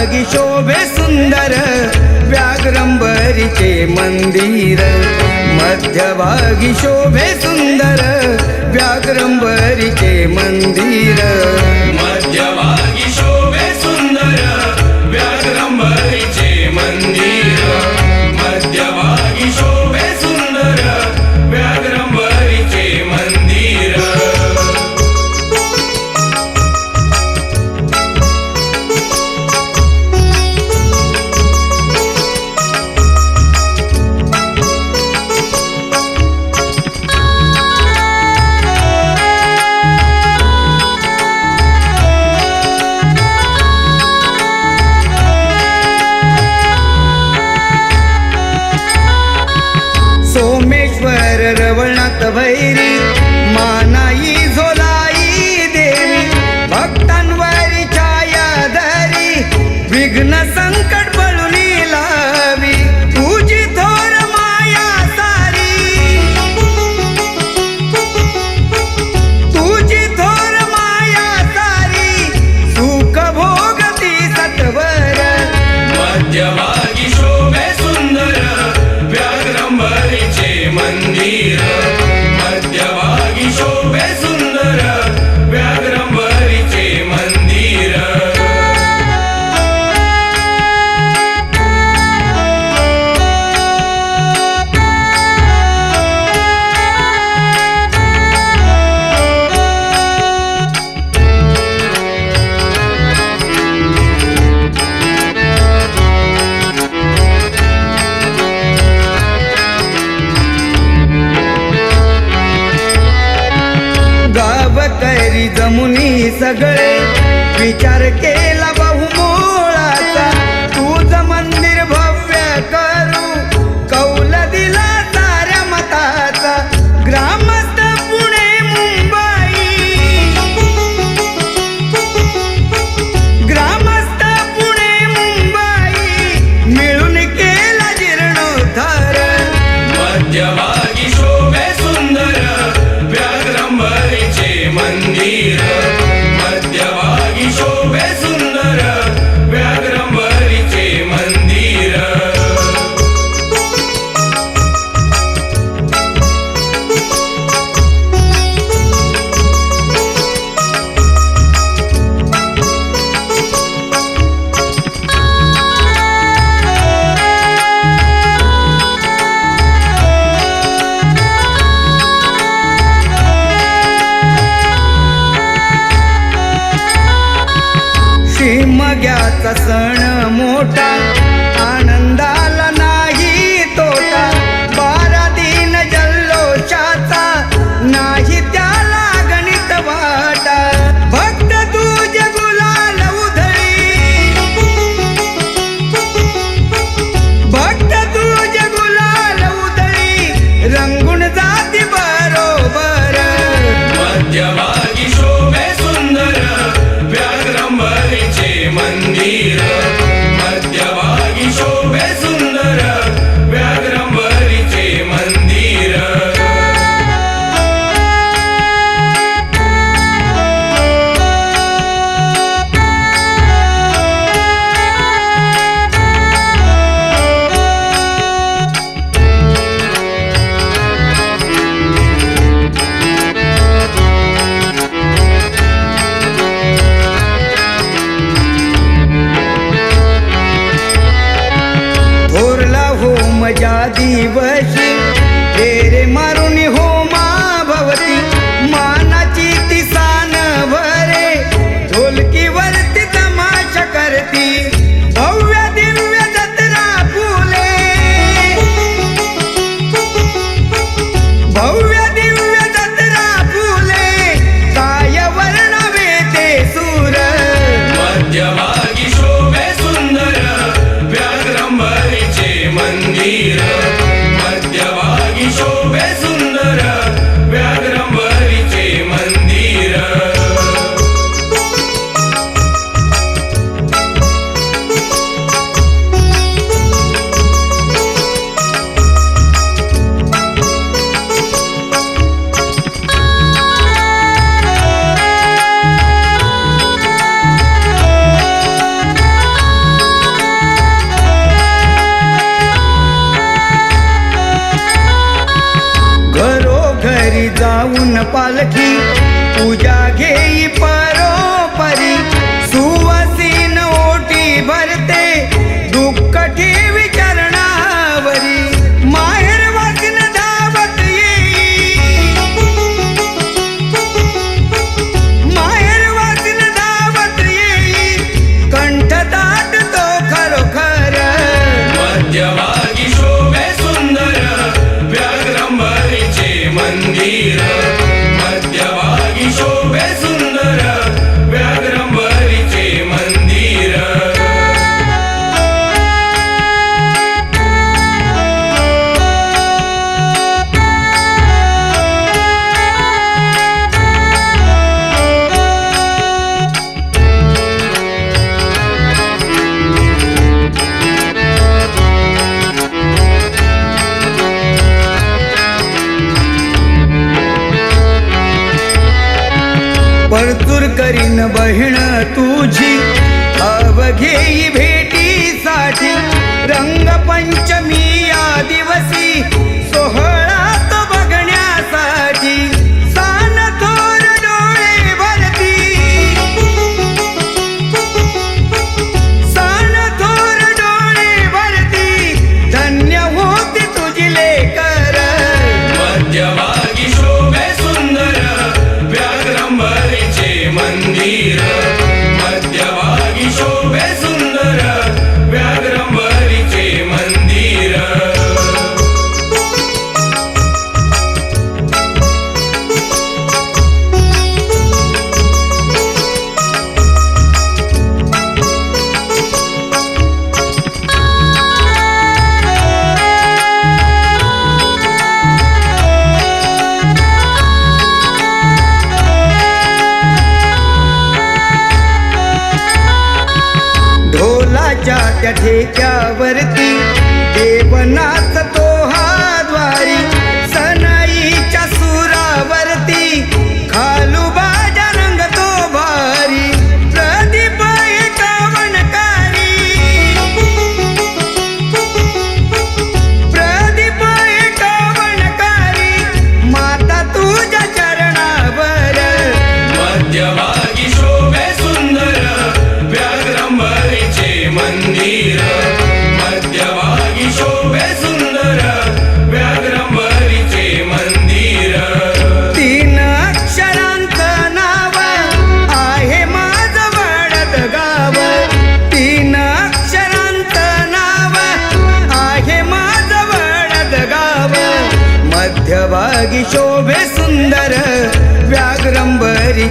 लागी शोभे सुंदर व्याघ्रंबरीचे मंदिर. मध्यभागी शोभे सुंदर व्याघ्रंबरीचे União. सगळे विचार केला सण मोठा बहीण तुझी अवघेई भेट நீரா परती देवना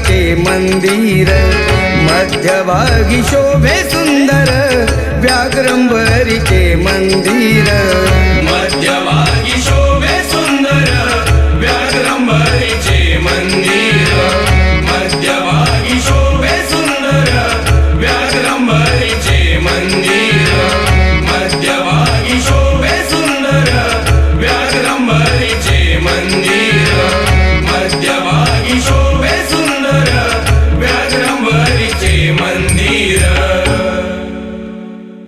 ते मंदिर मध्यभागी शोभे सुंदर व्याघ्रंबरी ते मंदिर.